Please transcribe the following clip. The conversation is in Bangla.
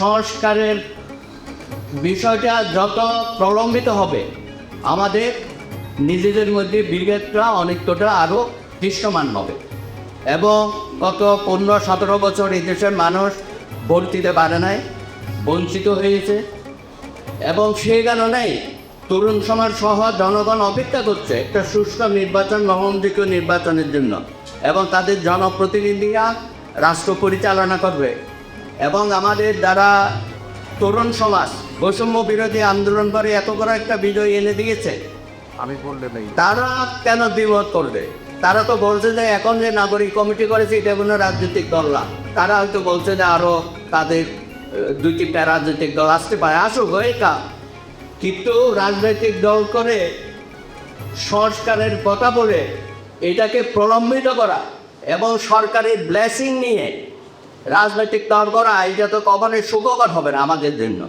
সংস্কারের বিষয়টা যত প্রলম্বিত হবে, আমাদের নিজেদের মধ্যে বিভেদটা অনেকটা আরও দৃশ্যমান হবে। এবং গত পনেরো, সতেরো বছর এই দেশের মানুষ ভোট দিতে পারে নাই, বঞ্চিত হয়েছে। এবং সেই কারণেই তরুণ সমাজ সহ জনগণ অপেক্ষা করছে একটা সুষ্ঠু নির্বাচন গ্রহণযোগ্য নির্বাচনের জন্য। এবং তাদের জনপ্রতিনিধিরা রাষ্ট্র পরিচালনা করবে। এবং আমাদের দ্বারা তরুণ সমাজ বৈষম্য বিরোধী আন্দোলন করে এত বড় একটা বিজয় এনে দিয়েছে। আমি বললে নেই। তারা কেন দ্বিমত করবে? তারা তো বলছে যে এখন যে নাগরিক কমিটি করেছে এটা কোনো রাজনৈতিক দল না। তারা হয়তো বলছে যে আরও তাদের দুই তিনটা রাজনৈতিক দল আসতে পারে। আসুক হয়ে কা কিন্তু রাজনৈতিক দল করে সংস্কারের কথা বলে এটাকে প্রলম্বিত করা এবং সরকারের ব্লেসিং নিয়ে রাজনৈতিক দল করা এইটা তো কখনোই সুখকর হবে না আমাদের জন্য।